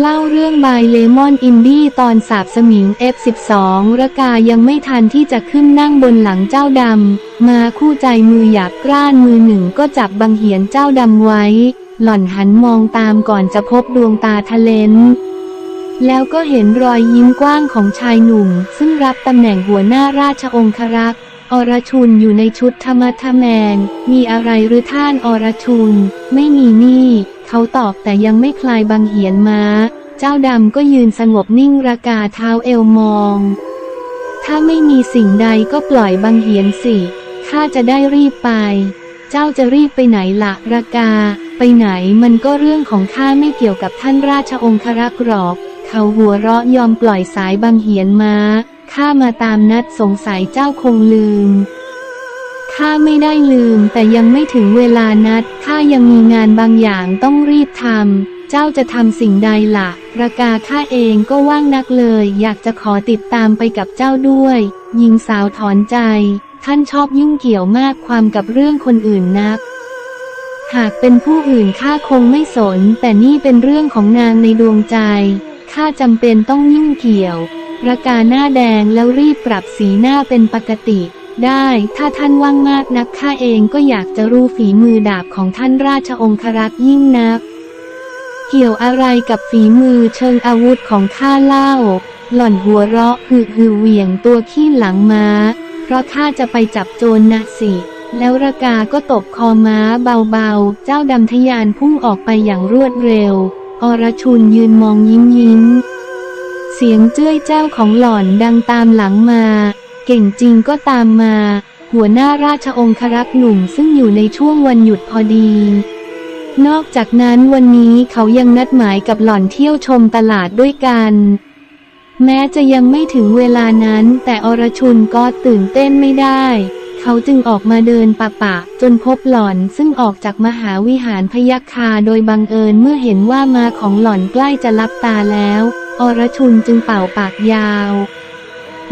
เล่าเรื่องบายเลมอนอินดี้ตอนสาบสมิง F12 ระกายังไม่ทันที่จะขึ้นนั่งบนหลังเจ้าดำ มาคู่ใจมือหยาบกร้านมือหนึ่งก็จับบังเหียนเจ้าดำไว้ หล่อนหันมองตามก่อนจะพบดวงตาทะเลนแล้วก็เห็นรอยยิ้มกว้างของชายหนุ่ม ซึ่งรับตำแหน่งหัวหน้าราชองครักษ์อรชุนอยู่ในชุดธรรมทแมง มีอะไรหรือท่านอรชุน ไม่มีนี่ เขาตอบแต่ยังไม่คลายบังเหียนม้า เจ้าดำก็ยืนสงบนิ่งระกาเท้าเอวมอง ถ้าไม่มีสิ่งใดก็ปล่อยบังเหียนสิข้าจะได้รีบไป เจ้าจะรีบไปไหนละระกา ไปไหนมันก็เรื่องของข้าไม่เกี่ยวกับท่านราชองครักษ์หรอก เขาหัวเราะยอมปล่อยสายบังเหียนม้าข้ามาตามนัดสงสัยเจ้าคงลืม ข้าไม่ได้ลืม แต่ยังไม่ถึงเวลานัด ข้ายังมีงานบางอย่างต้องรีบทำ เจ้าจะทำสิ่งใดละ่ะระกาข้าเองก็ว่างนักเลย อยากจะขอติดตามไปกับเจ้าด้วย หญิงสาวถอนใจ ท่านชอบยุ่งเกี่ยวมากความกับเรื่องคนอื่นนัก หากเป็นผู้อื่นข้าคงไม่สน แต่นี่เป็นเรื่องของนางในดวงใจ ข้าจำเป็นต้องยุ่งเกี่ยวระกาหน้าแดงแล้วรีบปรับสีหน้าเป็นปกติ ได้ ถ้าท่านว่างมากนักข้าเองก็อยากจะรู้ฝีมือดาบของท่านราชองครักษ์ยิ่งนัก เกี่ยวอะไรกับฝีมือเชิงอาวุธของข้าเล่า หล่อนหัวเราะหือหือเหวี่ยงตัวขี้หลังม้า เพราะข้าจะไปจับโจรนะสิแล้วระกาก็ตบคอม้าเบาๆ เจ้าดำทยานพุ่งออกไปอย่างรวดเร็ว อรชุนยืนมองยิ้มยิ้ม เสียงเจ้ยเจ้าของหล่อนดังตามหลังมา เก่งจริงก็ตามมา หัวหน้าราชองครักษ์หนุ่มซึ่งอยู่ในช่วงวันหยุดพอดี นอกจากนั้นวันนี้เขายังนัดหมายกับหล่อนเที่ยวชมตลาดด้วยกัน แม้จะยังไม่ถึงเวลานั้นแต่อรชุนก็ตื่นเต้นไม่ได้ เขาจึงออกมาเดินปะปะ จนพบหล่อนซึ่งออกจากมหาวิหารพยัคฆาโดยบังเอิญเมื่อเห็นว่ามาของหล่อนใกล้จะลับตาแล้ว อรชุนจึงเป่าปากยาว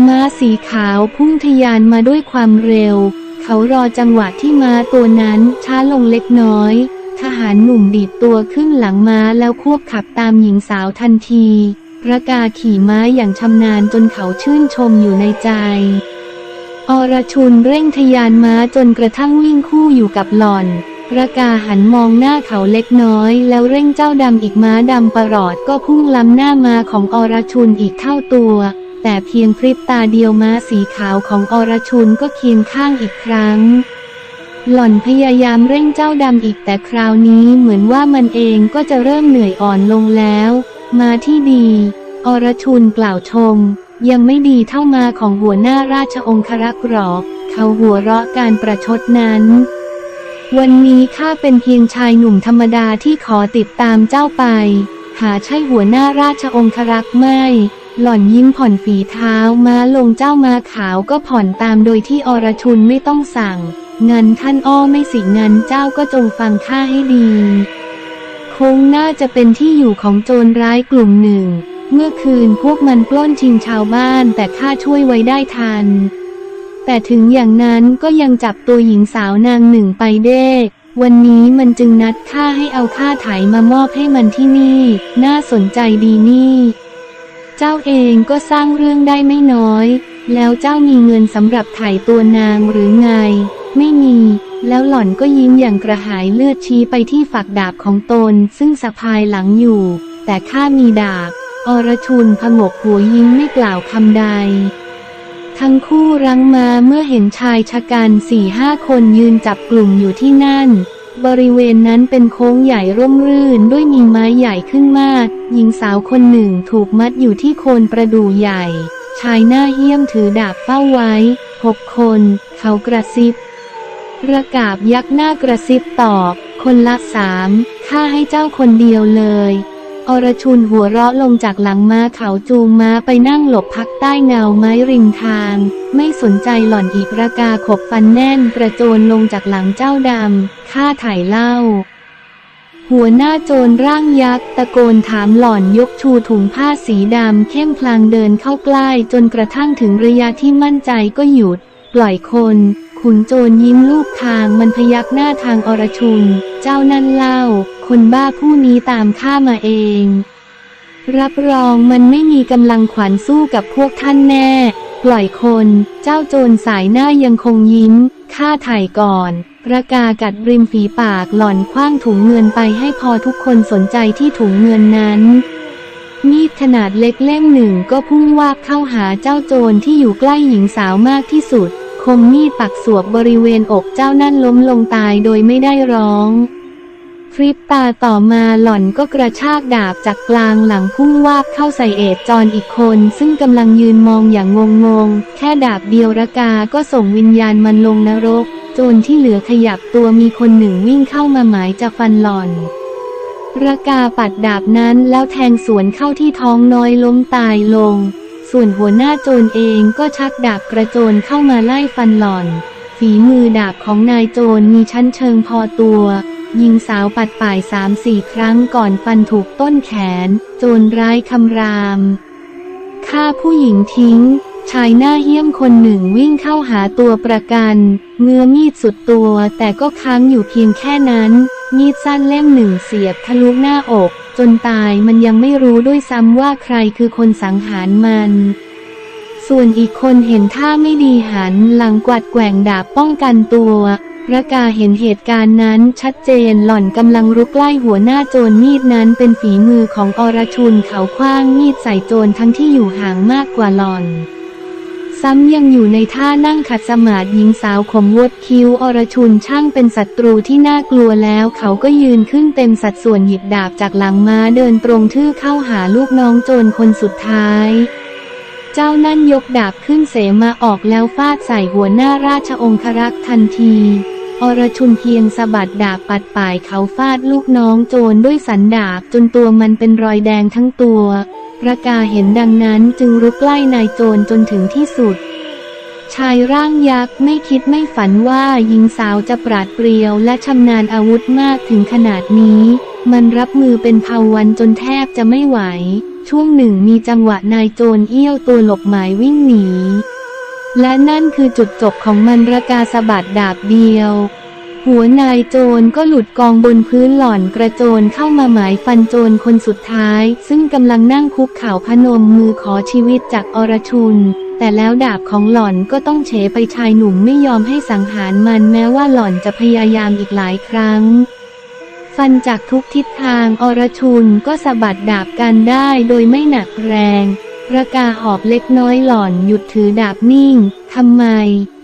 ม้าสีขาวพุ่งทยานมาด้วยความเร็ว เขารอจังหวะที่ม้าตัวนั้นช้าลงเล็กน้อย ทหารหนุ่มดีดตัวขึ้นหลังม้าแล้วควบขับตามหญิงสาวทันทีระกาขี่ม้าอย่างชำนาญจนเขาชื่นชมอยู่ในใจ อรชุนเร่งทยานม้าจนกระทั่งวิ่งคู่อยู่กับหล่อนระกาหันมองหน้าเขาเล็กน้อย แล้วเร่งเจ้าดำอีกม้าดำประหลอดก็พุ่งล้ำหน้ามาของอรชุนอีกเท่าตัว แต่เพียงพริบตาเดียวม้าสีขาวของอรชุนก็เคียงข้างอีกครั้ง หล่อนพยายามเร่งเจ้าดำอีกแต่คราวนี้เหมือนว่ามันเองก็จะเริ่มเหนื่อยอ่อนลงแล้ว มาที่ดี อรชุนกล่าวชม ยังไม่ดีเท่ามาของหัวหน้าราชองครักษ์หรอกเขาหัวเราะการประชดนั้นวันนี้ข้าเป็นเพียงชายหนุ่มธรรมดาที่ขอติดตามเจ้าไป หาใช่หัวหน้าราชองครักษ์ไม่ หล่อนยิ้มผ่อนฝีเท้าม้าลงเจ้ามาขาวก็ผ่อนตามโดยที่อรชุนไม่ต้องสั่ง งันท่านอ้อไม่สิงันเจ้าก็จงฟังข้าให้ดี คงน่าจะเป็นที่อยู่ของโจรร้ายกลุ่มหนึ่ง เมื่อคืนพวกมันปล้นชิงชาวบ้านแต่ข้าช่วยไว้ได้ทัน แต่ถึงอย่างนั้นก็ยังจับตัวหญิงสาวนางหนึ่งไปเด้ วันนี้มันจึงนัดข้าให้เอาค่าไถมามอบให้มันที่นี่ น่าสนใจดีนี่ เจ้าเองก็สร้างเรื่องได้ไม่น้อย แล้วเจ้ามีเงินสำหรับถ่ายตัวนางหรือไง ไม่มี แล้วหล่อนก็ยิ้มอย่างกระหายเลือดชี้ไปที่ฝักดาบของตนซึ่งสะพายหลังอยู่ แต่ข้ามีดาบ อรชุนพงกหัวยิ้มไม่กล่าวคำใด ทั้งคู่รั้งมาเมื่อเห็นชายชะกันสี่ห้าคนยืนจับกลุ่มอยู่ที่นั่น บริเวณนั้นเป็นโค้งใหญ่ร่มรื่นด้วยมีไม้ใหญ่ขึ้นมาก หญิงสาวคนหนึ่งถูกมัดอยู่ที่โคนประดู่ใหญ่ ชายหน้าเหี้ยมถือดาบเฝ้าไว้หกคน เขากระซิบระกาบยักหน้ากระซิบตอบ คนละสามข้าให้เจ้าคนเดียวเลย อรชุนหัวเราะลงจากหลังม้าเขาจูงม้าไปนั่งหลบพักใต้เงาไม้ริมทาง ไม่สนใจหล่อนอีกระกาขบฟันแน่นกระโจนลงจากหลังเจ้าดำข้าถ่ายเล่าหัวหน้าโจรร่างยักษ์ตะโกนถามหล่อนยกชูถุงผ้าสีดำเข้มพลางเดินเข้าใกล้จนกระทั่งถึงระยะที่มั่นใจก็หยุด ปล่อยคน ขุนโจรยิ้มลูกคางมันพยักหน้าทางอรชุน เจ้านั่นเล่า คนบ้าผู้นี้ตามข้ามาเอง รับรองมันไม่มีกำลังขวัญสู้กับพวกท่านแน่ ปล่อยคน เจ้าโจรสายหน้ายังคงยิ้มฆ่าถ่ายก่อน ประกากัดริมฝีปากหล่อนคว้างถุงเงินไปให้พอทุกคนสนใจที่ถุงเงินนั้นมีดขนาดเล็กเล่มหนึ่งก็พุ่งวาบเข้าหาเจ้าโจรที่อยู่ใกล้หญิงสาวมากที่สุด คมมีดปักสวบบริเวณอกเจ้านั่นล้มลงตายโดยไม่ได้ร้องพริบตาต่อมาหล่อนก็กระชากดาบจากกลางหลังพุ่งวาบเข้าใส่เอดจรอีกคน ซึ่งกำลังยืนมองอย่างงงๆแค่ดาบเดียวระกาก็ส่งวิญญาณมันลงนรก โจรที่เหลือขยับตัวมีคนหนึ่งวิ่งเข้ามาหมายจะฟันหล่อนระกาปัดดาบนั้นแล้วแทงสวนเข้าที่ท้องน้อยล้มตายลง ส่วนหัวหน้าโจรเองก็ชักดาบกระโจนเข้ามาไล่ฟันหล่อน ฝีมือดาบของนายโจรมีชั้นเชิงพอตัว ยิงสาวปัดป่ายสามสี่ครั้งก่อนฟันถูกต้นแขน โจรร้ายคำรามฆ่าผู้หญิงทิ้ง ชายหน้าเหี้ยมคนหนึ่งวิ่งเข้าหาตัวประกัน เงื้อมีดสุดตัวแต่ก็ค้างอยู่เพียงแค่นั้น มีดสั้นเล่มหนึ่งเสียบทะลุหน้าอก จนตายมันยังไม่รู้ด้วยซ้ำว่าใครคือคนสังหารมัน ส่วนอีกคนเห็นท่าไม่ดีหันหลังกวัดแกว่งดาบป้องกันตัวระกาเห็นเหตุการณ์นั้นชัดเจนหล่อนกำลังรุกไล่หัวหน้าโจรมีดนั้นเป็นฝีมือของอรชุนเขาคว้างมีดใส่โจรทั้งที่อยู่ห่างมากกว่าหล่อน ซ้ำยังอยู่ในท่านั่งขัดสมาธิหญิงสาวขมวดคิ้วอรชุนช่างเป็นศัตรูที่น่ากลัวแล้ว เขาก็ยืนขึ้นเต็มสัดส่วนหยิบดาบจากหลังม้าเดินตรงทื่อเข้าหาลูกน้องโจรคนสุดท้าย เจ้านั่นยกดาบขึ้นเสมาออกแล้วฟาดใส่หัวหน้าราชองครักษ์ทันทีอรชุนเพียงสะบัดดาบปัดป่ายเขาฟาดลูกน้องโจรด้วยสันดาบจนตัวมันเป็นรอยแดงทั้งตัว ระกาเห็นดังนั้นจึงรุกไล่นายโจรจนถึงที่สุด ชายร่างยักษ์ไม่คิดไม่ฝันว่าหญิงสาวจะปราดเปรียวและชำนาญอาวุธมากถึงขนาดนี้ มันรับมือเป็นภาวันจนแทบจะไม่ไหว ช่วงหนึ่งมีจังหวะนายโจรเอี้ยวตัวหลบหมายวิ่งหนี และนั่นคือจุดจบของมันระกาสะบัดดาบเดียว หัวนายโจรก็หลุดกองบนพื้นหล่อนกระโจนเข้ามาหมายฟันโจรคนสุดท้าย ซึ่งกำลังนั่งคุกเข่าพนมมือขอชีวิตจากอรชุน แต่แล้วดาบของหล่อนก็ต้องเฉไปชายหนุ่มไม่ยอมให้สังหารมันแม้ว่าหล่อนจะพยายามอีกหลายครั้ง ฟันจากทุกทิศทางอรชุนก็สะบัดดาบกันได้โดยไม่หนักแรง ประกาหอบเล็กน้อยหล่อนหยุดถือดาบนิ่งทำไม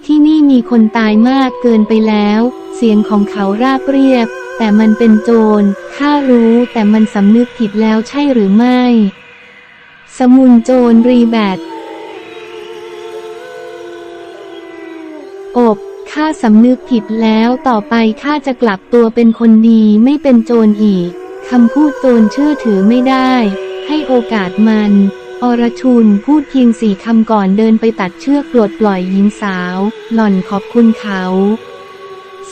ที่นี่มีคนตายมากเกินไปแล้ว เสียงของเขาราบเรียบ แต่มันเป็นโจร ข้ารู้แต่มันสำนึกผิดแล้วใช่หรือไม่ สมุนโจรรีแบตอบข้าสำนึกผิดแล้วต่อไปข้าจะกลับตัวเป็นคนดีไม่เป็นโจรอีก คำพูดโจรเชื่อถือไม่ได้ ให้โอกาสมัน อรชุนพูดเพียงสี่คำก่อนเดินไปตัดเชือกปลดปล่อยหญิงสาว หล่อนขอบคุณเขา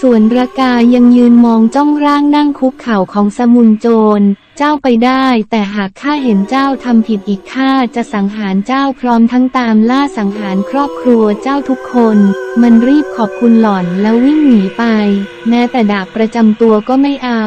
ส่วนระกายังยืนมองจ้องร่างนั่งคุกเข่าของสมุนโจร เจ้าไปได้ แต่หากข้าเห็นเจ้าทำผิดอีกข้าจะสังหารเจ้าพร้อมทั้งตามล่าสังหารครอบครัวเจ้าทุกคน มันรีบขอบคุณหล่อนแล้ววิ่งหนีไป แม้แต่ดาบประจำตัวก็ไม่เอา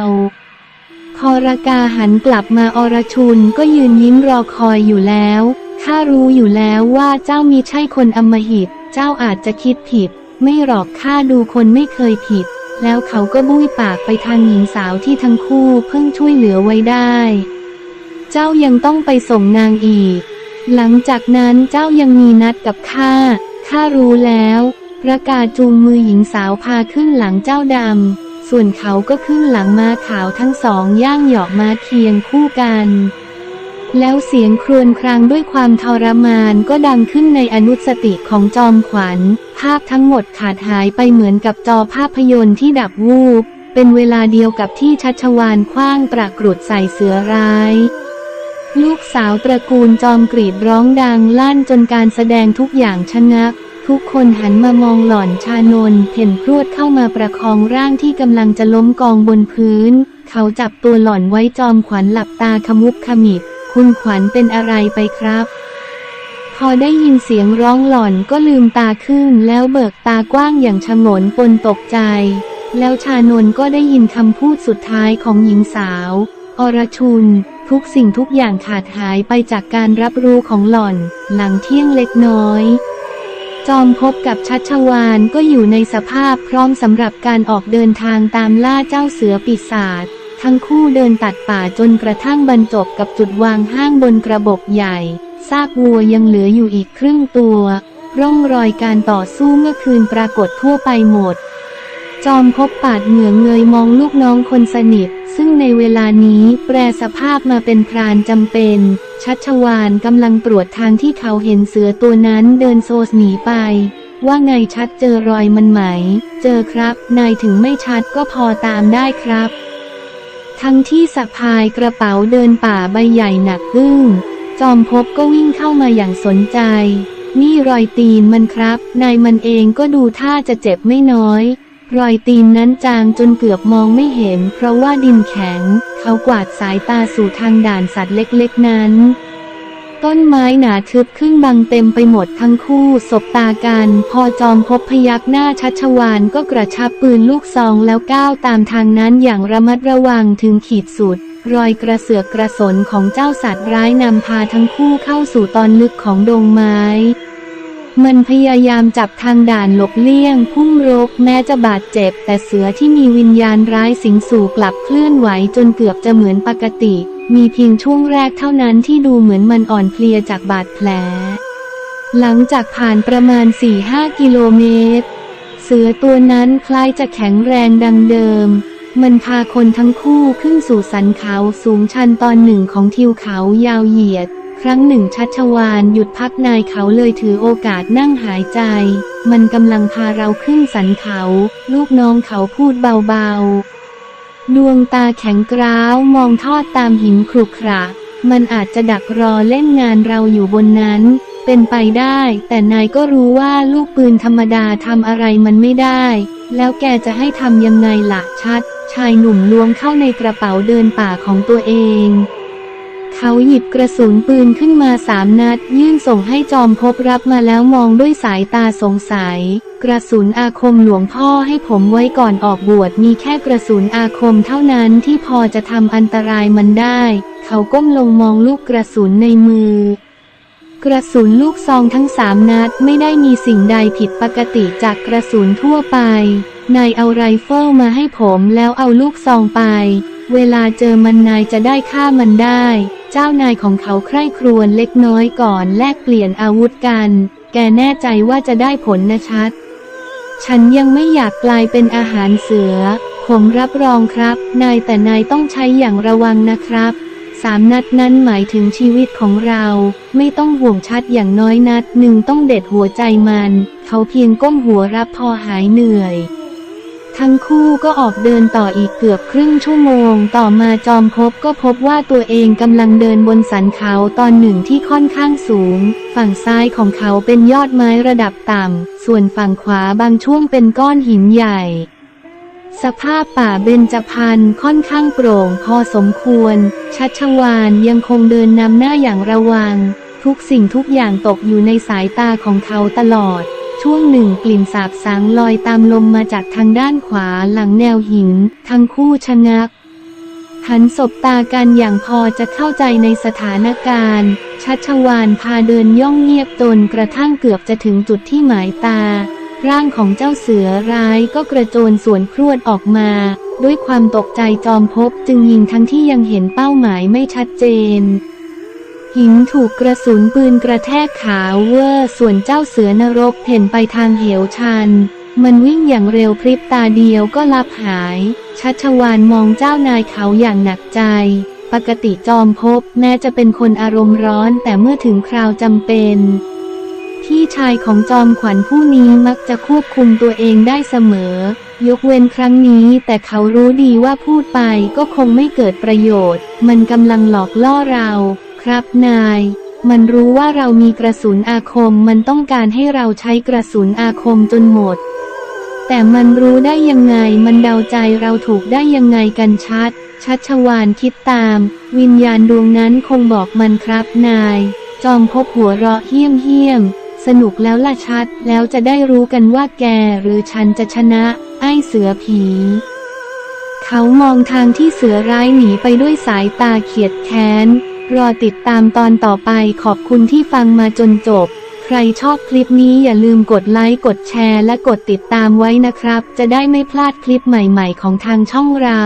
อรากาหันกลับมาอรชุนก็ยืนยิ้มรอคอยอยู่แล้วข้ารู้อยู่แล้วว่าเจ้ามีใช่คนอำมหิต เจ้าอาจจะคิดผิด ไม่หรอกข้าดูคนไม่เคยผิด แล้วเขาก็บุ้ยปากไปทางหญิงสาวที่ทั้งคู่เพิ่งช่วยเหลือไว้ได้ เจ้ายังต้องไปส่งนางอีก หลังจากนั้นเจ้ายังมีนัดกับข้าข้ารู้แล้ว ประกาศจูงมือหญิงสาวพาขึ้นหลังเจ้าดำ ส่วนเขาก็ขึ้นหลังม้าขาวทั้งสองย่างหยาะม้าเคียงคู่กัน แล้วเสียงครวญครางด้วยความทรมานก็ดังขึ้นในอนุสติของจอมขวัญ ภาพทั้งหมดขาดหายไปเหมือนกับจอภาพยนตร์ที่ดับวูบ เป็นเวลาเดียวกับที่ชัชวานคว้างตรากรุดใส่เสือร้ายลูกสาวตระกูลจอมกรีดร้องดังลั่นจนการแสดงทุกอย่างชะงัก ทุกคนหันมามองหล่อนชานนเพ่นพรวดเข้ามาประคองร่างที่กำลังจะล้มกองบนพื้น เขาจับตัวหล่อนไว้จอมขวัญหลับตาขมุบขมิบคุณขวัญเป็นอะไรไปครับ พอได้ยินเสียงร้องหล่อนก็ลืมตาขึ้นแล้วเบิกตากว้างอย่างฉงนปนตกใจ แล้วชานนก็ได้ยินคำพูดสุดท้ายของหญิงสาว อรชุนทุกสิ่งทุกอย่างขาดหายไปจากการรับรู้ของหล่อน หลังเที่ยงเล็กน้อย จอมพบกับชัชวานก็อยู่ในสภาพพร้อมสำหรับการออกเดินทางตามล่าเจ้าเสือปีศาจทั้งคู่เดินตัดป่าจนกระทั่งบรรจบกับจุดวางห้างบนกระบอกใหญ่ ซากวัวยังเหลืออยู่อีกครึ่งตัว ร่องรอยการต่อสู้เมื่อคืนปรากฏทั่วไปหมด จอมพบปาดเหงื่อเงยมองลูกน้องคนสนิท ซึ่งในเวลานี้แปรสภาพมาเป็นพรานจำเป็น ชัชวานกำลังตรวจทางที่เขาเห็นเสือตัวนั้นเดินโซสหนีไป ว่าไงชัดเจอรอยมันไหม เจอครับ นายถึงไม่ชัดก็พอตามได้ครับ ทั้งที่สะพายกระเป๋าเดินป่าใบใหญ่หนักอึ้ง จอมพบก็วิ่งเข้ามาอย่างสนใจ นี่รอยตีนมันครับ นายมันเองก็ดูท่าจะเจ็บไม่น้อย รอยตีนนั้นจางจนเกือบมองไม่เห็น เพราะว่าดินแข็ง เขากวาดสายตาสู่ทางด่านสัตว์เล็กๆนั้น ต้นไม้หนาทึบขึ้นบังเต็มไปหมดทั้งคู่สบตากัน พอจอมพบพยักหน้าชัชวานก็กระชับปืนลูกซองแล้วก้าวตามทางนั้นอย่างระมัดระวังถึงขีดสุด รอยกระเสือกกระสนของเจ้าสัตว์ร้ายนำพาทั้งคู่เข้าสู่ตอนลึกของดงไม้ มันพยายามจับทางด่านหลบเลี่ยง พุ่งรกแม้จะบาดเจ็บ แต่เสือที่มีวิญญาณร้ายสิงสู่กลับเคลื่อนไหวจนเกือบจะเหมือนปกติ มีเพียงช่วงแรกเท่านั้นที่ดูเหมือนมันอ่อนเพลียจากบาดแผล หลังจากผ่านประมาณ 4-5 กิโลเมตร เสือตัวนั้นคล้ายจะแข็งแรงดังเดิม มันพาคนทั้งคู่ขึ้นสู่สันเขาสูงชันตอนหนึ่งของทิวเขายาวเหยียด ครั้งหนึ่งชัชวานหยุดพักนายเขาเลยถือโอกาสนั่งหายใจ มันกำลังพาเราขึ้นสันเขา ลูกน้องเขาพูดเบาๆ ดวงตาแข็งกร้าวมองทอดตามหินครุขระ มันอาจจะดักรอเล่นงานเราอยู่บนนั้น เป็นไปได้ แต่นายก็รู้ว่าลูกปืนธรรมดาทำอะไรมันไม่ได้ แล้วแกจะให้ทำยังไงล่ะชัด ชายหนุ่มล้วงเข้าในกระเป๋าเดินป่าของตัวเอง เขาหยิบกระสุนปืนขึ้นมาสามนัด ยื่นส่งให้จอมพบรับมาแล้วมองด้วยสายตาสงสัย กระสุนอาคมหลวงพ่อให้ผมไว้ก่อนออกบวชมีแค่กระสุนอาคมเท่านั้นที่พอจะทำอันตรายมันได้ เขาก้มลงมองลูกกระสุนในมือกระสุนลูกซองทั้งสามนัดไม่ได้มีสิ่งใดผิดปกติจากกระสุนทั่วไป นายเอาไรเฟิลมาให้ผมแล้วเอาลูกซองไป เวลาเจอมันนายจะได้ฆ่ามันได้ เจ้านายของเขาใคร่ครวญเล็กน้อยก่อนแลกเปลี่ยนอาวุธกัน แกแน่ใจว่าจะได้ผลนะชัด ฉันยังไม่อยากกลายเป็นอาหารเสือ ผมรับรองครับ นายแต่นายต้องใช้อย่างระวังนะครับสามนัดนั้นหมายถึงชีวิตของเรา ไม่ต้องห่วงชัดอย่างน้อยนัดหนึ่งต้องเด็ดหัวใจมัน เขาเพียงก้มหัวรับพอหายเหนื่อย ทั้งคู่ก็ออกเดินต่ออีกเกือบครึ่งชั่วโมง ต่อมาจอมพบก็พบว่าตัวเองกำลังเดินบนสันเขาตอนหนึ่งที่ค่อนข้างสูง ฝั่งซ้ายของเขาเป็นยอดไม้ระดับต่ำ ส่วนฝั่งขวาบางช่วงเป็นก้อนหินใหญ่ สภาพป่าเบญจพรรณค่อนข้างโปร่งพอสมควร ชัชวานยังคงเดินนำหน้าอย่างระวัง ทุกสิ่งทุกอย่างตกอยู่ในสายตาของเขาตลอด ช่วงหนึ่งกลิ่นสาบสางลอยตามลมมาจากทางด้านขวาหลังแนวหิน ทั้งคู่ชะงัก หันสบตากันอย่างพอจะเข้าใจในสถานการณ์ ชัชวานพาเดินย่องเงียบจนกระทั่งเกือบจะถึงจุดที่หมายตา ร่างของเจ้าเสือร้ายก็กระโจนสวนครวดออกมา ด้วยความตกใจจอมพบจึงยิงทั้งที่ยังเห็นเป้าหมายไม่ชัดเจน หินถูกกระสุนปืนกระแทกขาเวอร์ ส่วนเจ้าเสือนรกเพ่นไปทางเหวชัน มันวิ่งอย่างเร็วพริบตาเดียวก็ลับหาย ชัชวานมองเจ้านายเขาอย่างหนักใจ ปกติจอมพบแม้จะเป็นคนอารมณ์ร้อนแต่เมื่อถึงคราวจำเป็น พี่ชายของจอมขวัญผู้นี้มักจะควบคุมตัวเองได้เสมอ ยกเว้นครั้งนี้แต่เขารู้ดีว่าพูดไปก็คงไม่เกิดประโยชน์ มันกำลังหลอกล่อเรา ครับนาย มันรู้ว่าเรามีกระสุนอาคมมันต้องการให้เราใช้กระสุนอาคมจนหมด แต่มันรู้ได้ยังไงมันเดาใจเราถูกได้ยังไงกันชัด ชัชวานคิดตาม วิญญาณดวงนั้นคงบอกมันครับนาย จอมพบหัวเราะเฮี้ยมเฮี้ยมสนุกแล้วล่ะชัด แล้วจะได้รู้กันว่าแกหรือฉันจะชนะ ไอ้เสือผี เขาเขามองทางที่เสือร้ายหนีไปด้วยสายตาเขียดแค้น รอติดตามตอนต่อไปขอบคุณที่ฟังมาจนจบ ใครชอบคลิปนี้อย่าลืมกดไลค์กดแชร์และกดติดตามไว้นะครับ จะได้ไม่พลาดคลิปใหม่ๆของทางช่องเรา